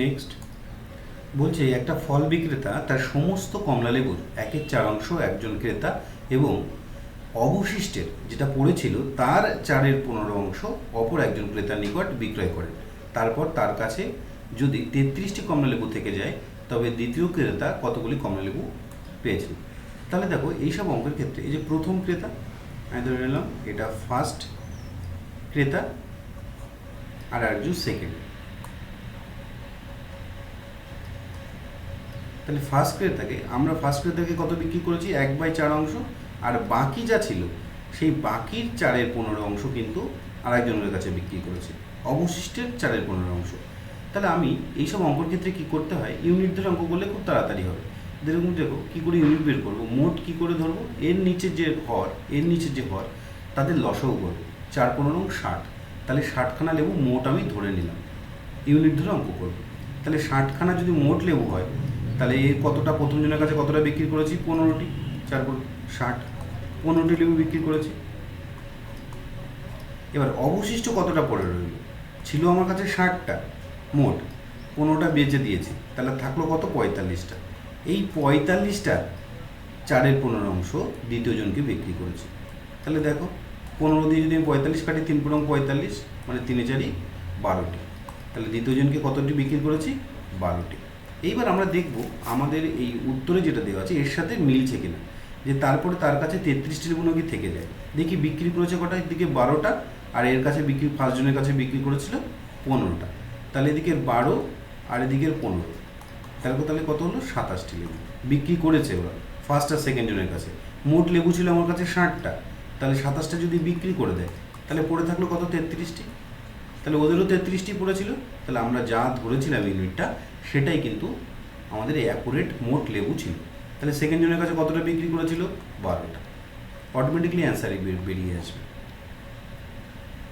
Next বলছে, একটা ফল বিক্রেতা তার সমস্ত কমলা লেবুর একের চার অংশ একজন ক্রেতা এবং অবশিষ্টের যেটা পড়েছিল তার চারের পনেরো অংশ অপর একজন ক্রেতার নিকট বিক্রয় করেন তারপর তার কাছে যদি তেত্রিশটি কমলা লেবু থেকে যায়, তবে দ্বিতীয় ক্রেতা কতগুলি কমলা লেবু পেয়েছেন তাহলে দেখো, এইসব অঙ্কের ক্ষেত্রে এই যে প্রথম ক্রেতা, আমি ধরে নিলাম, এটা ফার্স্ট ক্রেতা, আর একজন সেকেন্ড তাহলে ফার্স্ট ক্রেতাকে আমরা ফার্স্ট ক্রেতাকে কত বিক্রি করেছি? এক বাই চার অংশ। আর বাকি যা ছিল, সেই বাকির চারের পনেরো অংশ কিন্তু আরেকজনের কাছে বিক্রি করেছে। অবশিষ্টের চারের পনেরো অংশ। তাহলে আমি এইসব অঙ্কর ক্ষেত্রে কী করতে হয়? ইউনিট ধরে অঙ্ক করলে খুব তাড়াতাড়ি হবে। যেরকম দেখো, কী করে ইউনিট বের করব? মোট কী করে ধরবো? এর নিচে যে হর এর নিচে যে হর তাদের লসও করব চার পনেরো ষাট। তাহলে ষাটখানা লেবু মোট আমি ধরে নিলাম। ইউনিট ধরে অঙ্ক করব। তাহলে ষাটখানা যদি মোট লেবু হয় তাহলে এর কতটা প্রথম জনের কাছে কতটা বিক্রি করেছি? পনেরোটি, চার ষাট। পনেরোটি লেবু বিক্রি করেছি। এবার অবশিষ্ট কতটা পড়ে রইল? ছিল আমার কাছে ষাটটা, মোট পনেরোটা বেচে দিয়েছি। তাহলে থাকল কত? পঁয়তাল্লিশটা। এই পঁয়তাল্লিশটা চারের পনেরো অংশ দ্বিতীয় জনকে বিক্রি করেছি। তাহলে দেখো, পনেরো দিয়ে যদি আমি পঁয়তাল্লিশ কাটি, তিন পনেরো পঁয়তাল্লিশ মানে তিনে চারি বারোটি। তাহলে দ্বিতীয় জনকে কতটি বিক্রি করেছি? বারোটি। এইবার আমরা দেখব আমাদের এই উত্তরে যেটা দেওয়া আছে, এর সাথে মিলছে কিনা। যে তারপরে তার কাছে তেত্রিশটি নাকি থেকে যায়। দেখি বিক্রি করেছে কটা এদিকে বারোটা। আর এর কাছে বিক্রি ফার্স্ট জনের কাছে বিক্রি করেছিল পনেরোটা। তাহলে এদিকের বারো আর এদিকের পনেরো। তাহলে তাহলে কত হলো? সাতাশটি লেবু। বিক্রি করেছে ওরা ফার্স্ট আর সেকেন্ড জনের কাছে। মোট লেবু ছিল আমার কাছে ষাটটা। তাহলে সাতাশটা যদি বিক্রি করে দেয়, তাহলে পড়ে থাকল কত? তেত্রিশটি। তাহলে ওদেরও তেত্রিশটি পড়েছিল, তাহলে আমরা যা ধরেছিলাম ইউনিটটা সেটাই কিন্তু আমাদের অ্যাকুরেট মোট লেবু ছিল। তাহলে সেকেন্ড জনের কাছে কতটা বিক্রি করেছিল? বারোটা। অটোমেটিকলি অ্যান্সারই বেরিয়ে আসবে।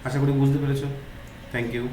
আশা করি বুঝতে পেরেছ। Thank you